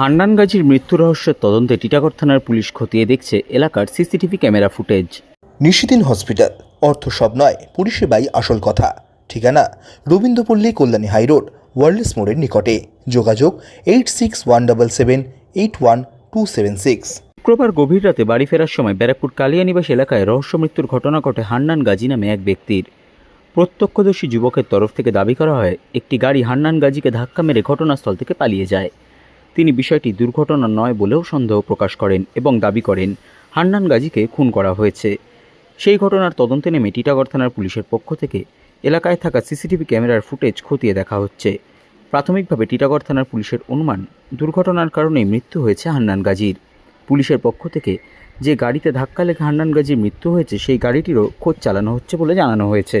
হান্নান গাজীর মৃত্যু রহস্যের তদন্তে টিটাগড় থানার পুলিশ খতিয়ে দেখছে এলাকার CCTV camera footage. Nishidin hospital. অর্থ সব নয় পরিষেবাই আসল কথা। ঠিকানা রবীন্দ্রপল্লী কল্যাণী হাইরোড ওয়ার্ল্ডস মোড়ের নিকটে। যোগাযোগ eight six one double seven eight one two seven six. শুক্রবার গভীর রাতে বাড়ি ফেরার সময় ব্যারাকপুর কালিয়ানিবাস এলাকায় রহস্য মৃত্যুর ঘটনা ঘটে হান্নান গাজী নামে এক ব্যক্তির। প্রত্যক্ষদর্শী যুবকের তরফ থেকে দাবি করা হয় একটি গাড়ি হান্নান গাজীকে ধাক্কা মেরে ঘটনাস্থল থেকে পালিয়ে যায়। তিনি বিষয়টি দুর্ঘটনা নয় বলেও সন্দেহ প্রকাশ করেন এবং দাবি করেন, হান্নান গাজীকে খুন করা হয়েছে। সেই ঘটনার তদন্তে নেমে টিটাগড় থানার পুলিশের পক্ষ থেকে এলাকায় থাকা সিসিটিভি ক্যামেরার ফুটেজ খতিয়ে দেখা হচ্ছে। প্রাথমিকভাবে টিটাগড় থানার পুলিশের অনুমান, দুর্ঘটনার কারণেই মৃত্যু হয়েছে হান্নান গাজীর। পুলিশের পক্ষ থেকে যে গাড়িতে ধাক্কা লেগে হান্নান গাজীর মৃত্যু হয়েছে, সেই গাড়িটিরও খোঁজ চালানো হচ্ছে বলে জানানো হয়েছে।